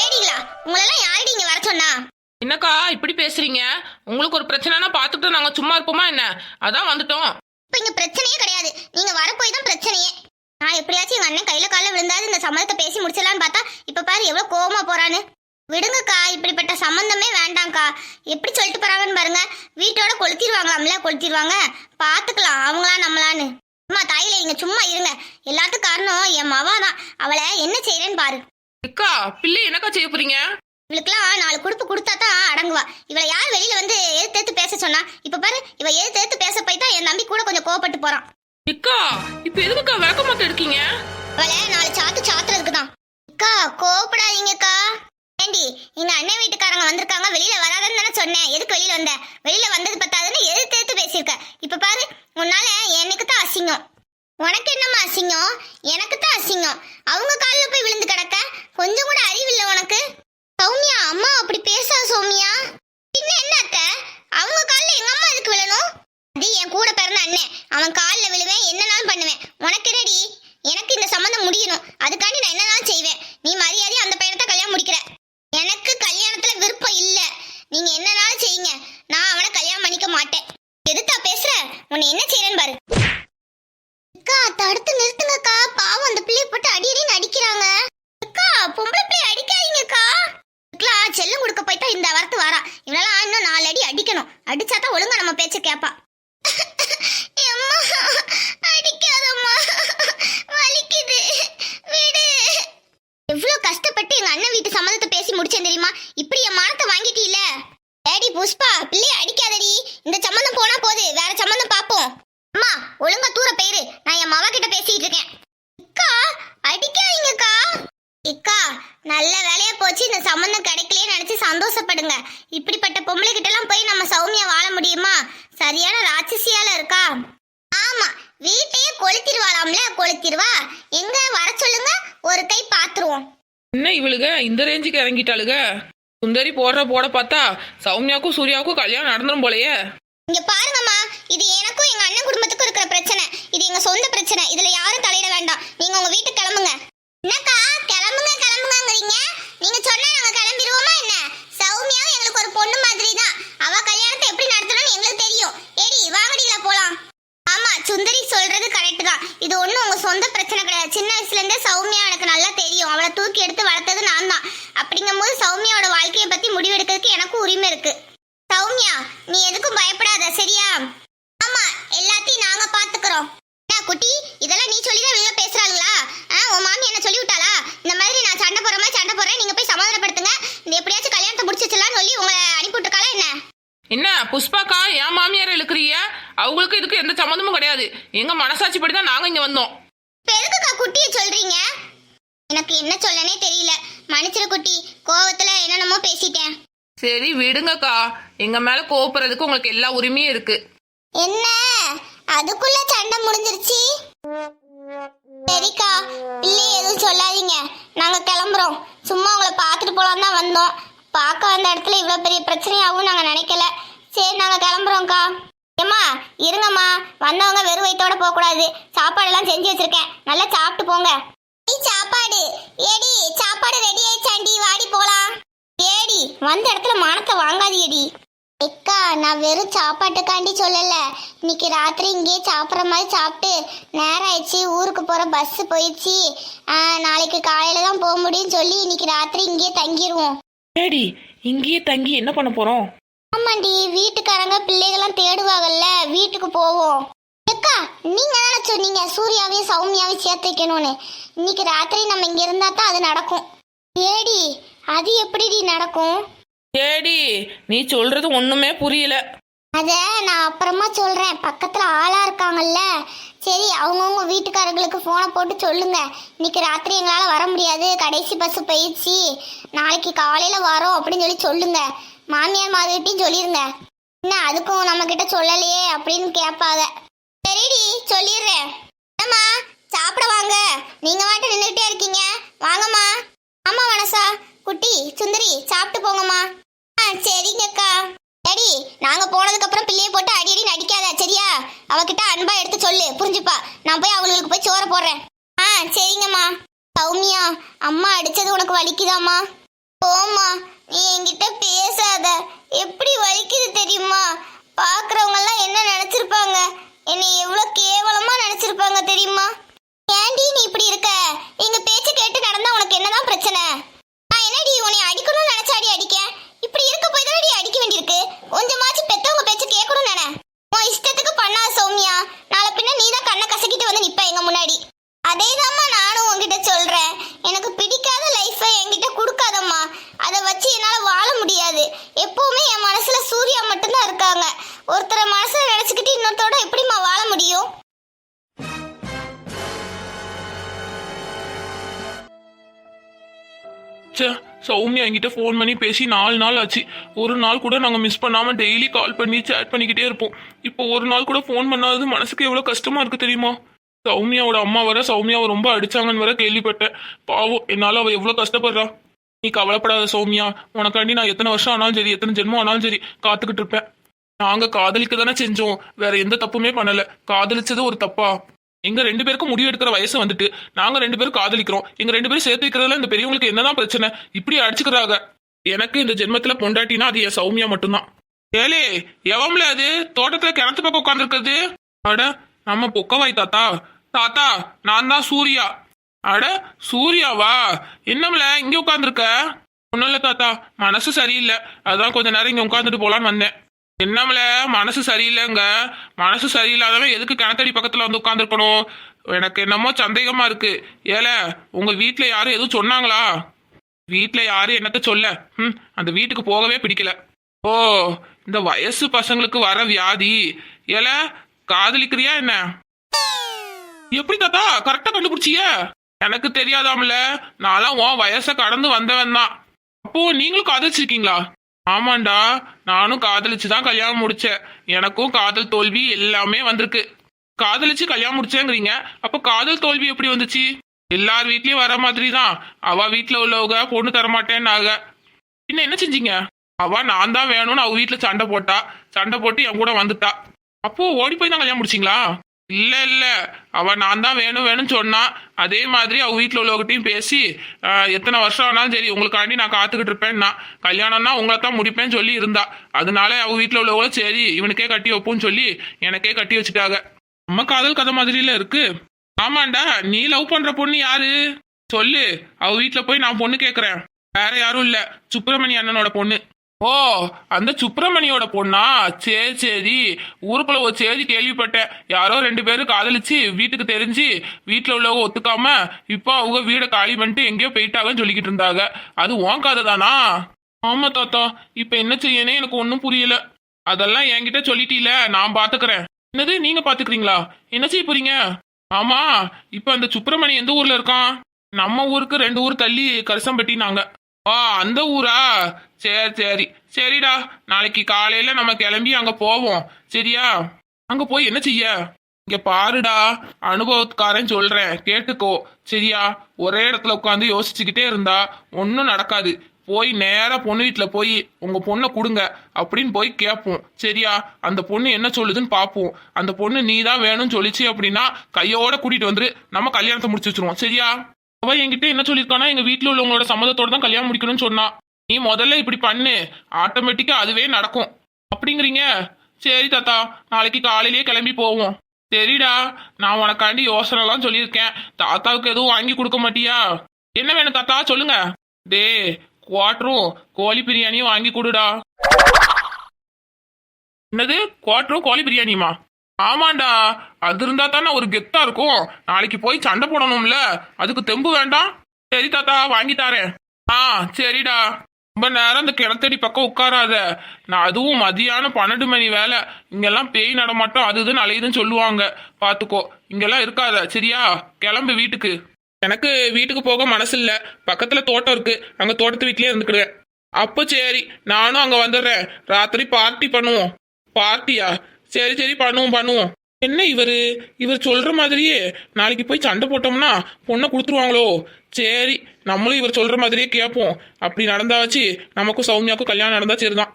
ஏடிங்களா உங்களெல்லாம் யாரடி இங்க வர சொன்னா. என்னக்கா இப்படி பேசுறீங்க? உங்களுக்கு ஒரு பிரச்சனைனா பார்த்துட்டு நாங்க சும்மா இருப்போமா என்ன? அதான் வந்துட்டோம். இப்ப இங்க பிரச்சனையே கிடையாது. நீங்க வர போய் தான் பிரச்சனையே. நான் எப்படியாச்சும் எங்க அண்ணன் கையில கால விழுந்தாது இந்த சம்மதத்தை பேசி முடிச்சிடலான்னு பார்த்தா இப்ப பாரு எவ்வளவு கோவமா போறான்னு. விடுங்கக்கா இப்படிப்பட்ட சம்பந்தமே வேண்டாம்க்கா. எப்படி சொல்லிட்டு போறாங்கன்னு பாருங்க. வீட்டோட கொளுத்திடுவாங்களாம்ல கொளுத்திடுவாங்க. பாத்துக்கலாம் அவங்களா நம்மளான்னு. அம்மா தாயில நீங்க சும்மா இருங்க. எல்லாத்துக்கும் காரணம் என் மவா தான். அவளை என்ன செய்யறேன்னு பாரு. அக்கா பிள்ளை என்னக்கா செய்ய போறீங்க? இவளுக்குலாம் நாலு குடுப்பு கொடுத்தா தான் அடங்குவா. இவளை யார் வெளியில வந்து எதிர்த்து பேச சொன்னா? இப்ப பாரு இவ எதிர்த்து பேச போய் தான் என் தம்பி கூட கொஞ்சம் கோவப்பட்டு போறான். அக்கா இப்ப எதுக்குக்கா விளக்கமாத்த எடுக்கீங்க? அவளை நாலு சாத்து சாத்துறதுக்கு தான் அக்கா கோவப்படாதீங்கக்கா. ஏண்டி எங்க அண்ணன் வீட்டுக்காரங்க வந்திருக்காங்க வெளியில வராதன்னு தானே சொன்னேன். எதுக்கு வெளியில வந்த? வெளியில வந்தது பத்தாதுன்னு எதிர்த்து பேசியிருக்க. இப்ப பாரு உன்னால எனக்கு தான் அசிங்கம். உனக்கு என்னம்மா அசிங்கம்? எனக்கு தான் அசிங்கம். அவங்க காலில் போய் விழுந்து கிடக்க? கொஞ்சம் கூட அறிவில்லை உனக்கு? சௌமியா அம்மா அப்படி பேசா சௌமியா? பின்ன என்ன அத்தை? அவங்க காலில் எங்க அம்மா அதுக்கு விழணும்? அது என் கூட பிறந்த அண்ணன். அவன் காலில் விழுவேன் என்னனாலும் பண்ணுவேன். உனக்கு என்னடி? எனக்கு இந்த சம்மந்தம் முடியணும். அதுக்காண்டி நான் என்னனாலும் செய்வேன் நீ மரியாதை அந்த பையனத்தை கல்யாணம் முடிக்கிற எனக்கு கல்யாணத்துல விருப்பம் இல்ல நீங்க என்னனாலும் செய்யுங்க நான் அவனை கல்யாணம் பண்ணிக்க மாட்டேன் எதுத்தா பேசுற உன்னை என்ன செய்யறேன்னு பாரு அக்கா தடுத்து நிறுத்துங்கக்கா பாவம் அந்த பிள்ளைய போட்டு அடி அடின்னு அடிக்கிறாங்க அக்கா பொம்பளை பிள்ளை அடிக்காதீங்கக்கா இதுக்கெல்லாம் செல்லம் இந்த வரத்து வரா. இவனெல்லாம் இன்னும் நாலு அடி அடிக்கணும். அடிச்சா தான் ஒழுங்கா நம்ம பேச்ச கேப்பா. எம்மா அடிக்காதம்மா. வலிக்குது. விடு. எவ்வளவு கஷ்டப்பட்டு எங்க அண்ணன் வீட்டு சம்மதத்தை பேசி முடிச்சேன் தெரியுமா? இப்படி என் மானத்தை வாங்கிட்டீல டேடி புஷ்பா பிள்ளைய அடிக்காதடி. இந்த சம்மந்தம் போனா போது. வேற சம்மந்தம் பாப்போம். அம்மா ஒழுங்கா தூர போயிரு. நான் என் மவ கிட்ட பேசிட்டு இருக்கேன். நல்ல வேலையா போச்சு. இந்த சம்மந்தம் கிடைக்கலையே நினைச்சு சந்தோஷப்படுங்க. இப்படிப்பட்ட பொம்பளை கிட்ட எல்லாம் போய் நம்ம சௌமியா வாழ முடியுமா? சரியான ராட்சசியால இருக்கா? ஆமா வீட்டையே கொளுத்திடுவாளாம்ல கொளுத்திடுவா. எங்க? வர சொல்லுங்க. ஒரு கை பாத்துருவோம். என்ன இவளுக? இந்த ரேஞ்சுக்கு இறங்கிட்டாளுக? சுந்தரி போடுற போட பார்த்தா சௌமியாவுக்கும் சூர்யாவுக்கும் கல்யாணம் நடந்துரும் போலயே. இங்க பாருங்கம்மா இது எனக்கும் எங்க அண்ணன் குடும்பத்துக்கும் இருக்கிற பிரச்சனை. இது எங்க சொந்த பிரச்சனை. இதுல யாரும் தலையிட வேண்டாம். நீங்க உங்க வீட்டுக்கு கிளம்புங்க என்னக்கா கிளம்புங்க கிளம்புங்கங்கறீங்க நீங்க சொன்னா நாங்க கிளம்பிடுவோமா என்ன சௌமியாவும் எங்களுக்கு ஒரு பொண்ணு மாதிரி தான் அவ கல்யாணத்தை எப்படி நடத்தணும்னு எங்களுக்கு தெரியும் ஏடி வாங்கடில போலாம் ஆமா சுந்தரி சொல்றது கரெக்ட் தான் இது ஒண்ணும் உங்க சொந்த பிரச்சனை கிடையாது சின்ன வயசுல இருந்தே சௌமியா எனக்கு நல்லா தெரியும் அவளை தூக்கி எடுத்து வளர்த்தது நான் தான் அப்படிங்கும்போது சௌமியாவோட வாழ்க்கையை பத்தி முடிவெடுக்கிறதுக்கு எனக்கும் உரிமை இருக்கு. சௌமியா நீ எதுக்கும் பயப்படாத சரியா? ஆமா எல்லாத்தையும் நாங்க பாத்துக்கிறோம். குட்டி இதெல்லாம் நீ சொல்லி தான் வெளில பேசுறாளுங்களா? ஆ, உன் மாமி என்ன சொல்லி விட்டாளா? இந்த மாதிரி நான் சண்டை போற மாதிரி சண்டை போறேன் நீங்க போய் சமாதானப்படுத்துங்க. இந்த எப்படியாச்சும் கல்யாணத்தை முடிச்சு வச்சிடலாம்னு சொல்லி உங்களை அனுப்பி விட்டுருக்காளா என்ன? என்ன புஷ்பாக்கா என் மாமியார் இழுக்கிறீங்க? அவங்களுக்கு இதுக்கு எந்த சம்மந்தமும் கிடையாது. எங்க மனசாட்சிப்படி தான் நாங்க இங்க வந்தோம். இப்ப எதுக்குக்கா குட்டியை சொல்றீங்க? எனக்கு என்ன சொல்லனே தெரியல. மன்னிச்சிரு குட்டி. கோவத்துல என்னென்னமோ பேசிட்டேன். சரி விடுங்கக்கா. எங்க மேல கோவப்படுறதுக்கு உங்களுக்கு எல்லா உரிமையும் இருக்கு. என்ன? அதுக்குள்ள சண்டை முடிஞ்சிருச்சு? சரிக்கா. பிள்ளை எதுவும் சொல்லாதீங்க. நாங்க கிளம்புறோம். சும்மா உங்களை பார்த்துட்டு போலாம் தான் வந்தோம். பார்க்க வந்த இடத்துல இவ்வளோ பெரிய பிரச்சனையாகவும் நாங்கள் நினைக்கல. சரி நாங்கள் கிளம்புறோம்க்கா. ஏம்மா இருங்கம்மா. வந்தவங்க வெறும் வயித்தோட போகக்கூடாது. சாப்பாடெல்லாம் செஞ்சு வச்சிருக்கேன். நல்லா சாப்பிட்டு போங்க. ஏடி சாப்பாடு ரெடி ஆயிடுச்சாண்டி வாடி போலாம். ஏடி வந்த இடத்துல மானத்தை வாங்காதீடி எக்கா நான் வெறும் சாப்பாட்டுக்காண்டி சொல்லல. இன்னைக்கு ராத்திரி இங்கேயே சாப்பிட்ற மாதிரி சாப்பிட்டு நேரம் ஆயிடுச்சு ஊருக்கு போற பஸ் போயிடுச்சு. நாளைக்கு காலையில தான் போக முடியும்னு சொல்லி இன்னைக்கு ராத்திரி இங்கேயே தங்கிடுவோம் டேடி இங்கேயே தங்கி என்ன பண்ண போறோம்? ஆமாண்டி வீட்டுக்காரங்க பிள்ளைகள்லாம் தேடுவாங்கல்ல வீட்டுக்கு போவோம். எக்கா நீங்க தானே சொன்னீங்க சூர்யாவையும் சௌமியாவையும் சேர்த்து வைக்கணும்னு. இன்னைக்கு ராத்திரி நம்ம இங்க இருந்தா தான் அது நடக்கும். ஏடி அது எப்படிடி நடக்கும்? டேடி நீ சொல்றது ஒண்ணுமே புரியல. அத நான் அப்புறமா சொல்றேன். பக்கத்துல ஆளா இருக்காங்கல்ல. சரி அவங்கவுங்க வீட்டுக்காரங்களுக்கு போனை போட்டு சொல்லுங்க. இன்னைக்கு ராத்திரி எங்களால வர முடியாது. கடைசி பஸ் போயிடுச்சு. நாளைக்கு காலையில வரோம் அப்படின்னு சொல்லி சொல்லுங்க. மாமியார் மாதிரிட்டையும் சொல்லிருங்க. என்ன அதுக்கும் நம்ம கிட்ட சொல்லலையே அப்படின்னு கேட்பாங்க. சொல்லிடுறேன். அம்மா சாப்பிட வாங்க. நீங்க வாட்டு நின்றுகிட்டே இருக்கீங்க. வாங்கம்மா. ஆமா வனசா குட்டி சுந்தரி சாப்பிட்டு போங்கம்மா. ஆ சரிங்கக்கா. டேடி நாங்க போனதுக்கு அப்புறம் பிள்ளைய போட்டு அடி அடி நடிக்காத சரியா? அவகிட்ட அன்பா எடுத்து சொல்லு புரிஞ்சுப்பா. நான் போய் அவங்களுக்கு போய் சோற போடுறேன். ஆ சரிங்கம்மா. சௌமியா அம்மா அடிச்சது உனக்கு வலிக்குதாம்மா? போம்மா நீ என்கிட்ட பேசாத. எப்படி வலிக்குது தெரியுமா? பாக்குறவங்க எல்லாம் என்ன நினைச்சிருப்பாங்க? என்னை எவ்வளவு கேவலமா நினைச்சிருப்பாங்க தெரியுமா? ஏன்டி நீ இப்படி இருக்க? எங்க பேச்சு கேட்டு நடந்தா உனக்கு என்ன சௌமியா என்கிட்ட ஃபோன் பண்ணி பேசி நாலு நாள் ஆச்சு. ஒரு நாள் கூட நாங்கள் மிஸ் பண்ணாமல் டெய்லி கால் பண்ணி சேட் பண்ணிக்கிட்டே இருப்போம். இப்போ ஒரு நாள் கூட ஃபோன் பண்ணாதது மனசுக்கு எவ்வளோ கஷ்டமாக இருக்குது தெரியுமா? சௌமியாவோட அம்மா வர சௌமியாவை ரொம்ப அடிச்சாங்கன்னு வர கேள்விப்பட்டேன். பாவம் என்னால் அவள் எவ்வளோ கஷ்டப்படுறா? நீ கவலைப்படாத சௌமியா. உனக்காண்டி நான் எத்தனை வருஷம் ஆனாலும் சரி எத்தனை ஜென்மம் ஆனாலும் சரி காத்துக்கிட்டு இருப்பேன். நாங்கள் காதலிக்க தானே செஞ்சோம். வேற எந்த தப்புமே பண்ணலை. காதலிச்சது ஒரு தப்பா? எங்க ரெண்டு பேருக்கும் முடிவு எடுக்கிற வயசு வந்துட்டு நாங்க ரெண்டு பேரும் காதலிக்கிறோம். எங்க ரெண்டு பேரும் சேர்த்து வைக்கிறதுல இந்த பெரியவங்களுக்கு என்னதான் பிரச்சனை? இப்படி அடிச்சுக்கிறாங்க. எனக்கு இந்த ஜென்மத்துல பொண்டாட்டினா அது என் சௌமியா மட்டும்தான். ஏலே எவம்ல அது? தோட்டத்துல கிணத்து பக்கம் உட்காந்துருக்குது அட நம்ம பொக்கவாய் தாத்தா. தாத்தா நான் தான் சூர்யா. அட சூர்யாவா? என்னம்ல இங்க உட்காந்துருக்க ஒன்றும் இல்லை தாத்தா மனசு சரியில்லை. அதான் கொஞ்ச நேரம் இங்க உட்காந்துட்டு போலான்னு வந்தேன். என்னம்ல மனசு சரியில்லைங்க. மனசு சரியில்லாதவன் எதுக்கு கிணத்தடி பக்கத்துல வந்து உட்காந்துருக்கணும் எனக்கு என்னமோ சந்தேகமா இருக்கு. ஏல உங்க வீட்டுல யாரும் எதுவும் சொன்னாங்களா? வீட்டுல யாரும் என்னத்த சொல்ல? ம் அந்த வீட்டுக்கு போகவே பிடிக்கல. ஓ இந்த வயசு பசங்களுக்கு வர வியாதி. ஏல காதலிக்கிறியா என்ன? எப்படி தாத்தா கரெக்டா கண்டுபிடிச்சிய? எனக்கு தெரியாதாம்ல. நான்லாம் உன் வயசை கடந்து வந்தவன் தான் அப்போ நீங்களும் காதலிச்சிருக்கீங்களா? ஆமாண்டா நானும் காதலிச்சு தான் கல்யாணம் முடிச்சேன். எனக்கும் காதல் தோல்வி எல்லாமே வந்திருக்கு. காதலிச்சு கல்யாணம் முடிச்சேங்கிறீங்க. அப்போ காதல் தோல்வி எப்படி வந்துச்சு? எல்லார் வீட்லயும் வர மாதிரி தான் அவ வீட்டுல உள்ளவங்க பொண்ணு தரமாட்டேன்னாக பின்ன என்ன செஞ்சீங்க? அவ நான் தான் வேணும்னு அவ வீட்டுல சண்டை போட்டா. சண்டை போட்டு என் கூட வந்துட்டா. அப்போ ஓடி போய் தான் கல்யாணம் முடிச்சிங்களா? இல்ல இல்ல. அவ நான் தான் வேணும் வேணும்னு சொன்னான் அதே மாதிரி அவ வீட்டில் உள்ளவகிட்டையும் பேசி ஆஹ், எத்தனை வருஷம் ஆனாலும் சரி உங்களுக்காண்டி நான் காத்துக்கிட்டு இருப்பேன்னா கல்யாணம்னா உங்களை தான் முடிப்பேன்னு சொல்லி இருந்தா. அதனால அவ வீட்டில் உள்ளவங்களும் சரி இவனுக்கே கட்டி வைப்போம்னு சொல்லி எனக்கே கட்டி வச்சுட்டாங்க. நம்ம காதல் கதை மாதிரில இருக்கு. ஆமாண்டா நீ லவ் பண்ற பொண்ணு யாரு? சொல்லு. அவ வீட்டில் போய் நான் பொண்ணு கேட்குறேன் வேற யாரும் இல்ல. சுப்பிரமணி அண்ணனோட பொண்ணு. ஓ அந்த சுப்பிரமணியோட பொண்ணா? சரி சரி. ஊருக்குள்ள ஒரு செய்தி கேள்விப்பட்டேன். யாரோ ரெண்டு பேரும் காதலிச்சு வீட்டுக்கு தெரிஞ்சு வீட்டில் உள்ளவங்க ஒத்துக்காம இப்போ அவங்க வீடை காலி பண்ணிட்டு எங்கேயோ போயிட்டாங்கன்னு சொல்லிக்கிட்டு இருந்தாங்க. அது உன் கதை தானா? ஆமா தாத்தா. இப்ப என்ன செய்யனே எனக்கு ஒன்றும் புரியல. அதெல்லாம் என்கிட்ட சொல்லிட்டீல. நான் பாத்துக்கிறேன். என்னது? நீங்க பாத்துக்கிறீங்களா? என்ன செய்ய போறீங்க? ஆமா இப்ப அந்த சுப்பிரமணி எந்த ஊர்ல இருக்கான்? நம்ம ஊருக்கு ரெண்டு ஊர் தள்ளி கரிசம்பட்டினாங்க ஆ அந்த ஊரா? சரி சரி. சரிடா. நாளைக்கு காலையில நம்ம கிளம்பி அங்க போவோம். சரியா? அங்க போய் என்ன செய்ய? இங்க பாருடா. அனுபவத்துக்காரன் சொல்றேன். கேட்டுக்கோ. சரியா? ஒரே இடத்துல உட்காந்து யோசிச்சுக்கிட்டே இருந்தா ஒன்றும் நடக்காது. போய் நேரா பொண்ணு வீட்டுல போய் உங்க பொண்ணை கொடுங்க அப்படின்னு போய் கேட்போம். சரியா? அந்த பொண்ணு என்ன சொல்லுதுன்னு பார்ப்போம். அந்த பொண்ணு நீ தான் வேணும்னு சொல்லிச்சு அப்படின்னா கையோட கூட்டிட்டு வந்துரு. நம்ம கல்யாணத்தை முடிச்சு வச்சிருவோம். சரியா? அவ என்கிட்ட என்ன சொல்லியிருக்கானா? எங்க வீட்டில் உள்ளவங்களோட சம்மதத்தோட தான் கல்யாணம் முடிக்கணும்னு சொன்னா. நீ முதல்ல இப்படி பண்ணு. ஆட்டோமேட்டிக்கா அதுவே நடக்கும். அப்படிங்கிறீங்க? சரி தாத்தா நாளைக்கு காலையிலேயே கிளம்பி போவோம். சரிடா நான் உனக்காண்டி யோசனைலாம் சொல்லியிருக்கேன். தாத்தாவுக்கு எதுவும் வாங்கி கொடுக்க மாட்டியா? என்ன வேணும் தாத்தா? சொல்லுங்க. டே குவாட்டரும் கோழி பிரியாணியும் வாங்கி கொடுடா. என்னது? குவாட்டரும் கோழி பிரியாணியுமா? ஆமாண்டா அது இருந்தா தானே ஒரு கெத்தா இருக்கும். நாளைக்கு போய் சண்டை போடணும்ல. அதுக்கு தெம்பு வேண்டாம். சரி தாத்தா வாங்கி தாரேன். ஆ சரிடா. ரொம்ப நேரம் இந்த கிணத்தடி பக்கம் உட்காராத. நான் அதுவும் மதியானம் பன்னெண்டு மணி வேலை. இங்கெல்லாம் பேய் நடமாட்டம் அது இதுன்னு அலையுதுன்னு சொல்லுவாங்க. பாத்துக்கோ இங்கெல்லாம் இருக்காத சரியா? கிளம்பு வீட்டுக்கு. எனக்கு வீட்டுக்கு போக மனசு இல்ல பக்கத்துல தோட்டம் இருக்கு. அங்க தோட்டத்து வீட்லயே இருந்துக்கிடுவேன். அப்போ சரி நானும் அங்க வந்துடுறேன். ராத்திரி பார்ட்டி பண்ணுவோம். பார்ட்டியா? சரி சரி பண்ணுவோம் பண்ணுவோம். என்ன இவரு? இவர் சொல்கிற மாதிரியே நாளைக்கு போய் சண்டை போட்டோம்னா பொண்ணை கொடுத்துருவாங்களோ? சரி நம்மளும் இவர் சொல்கிற மாதிரியே கேட்போம். அப்படி நடந்தாச்சு நமக்கும் சௌமியாவுக்கும் கல்யாணம் நடந்தா சரிதான்.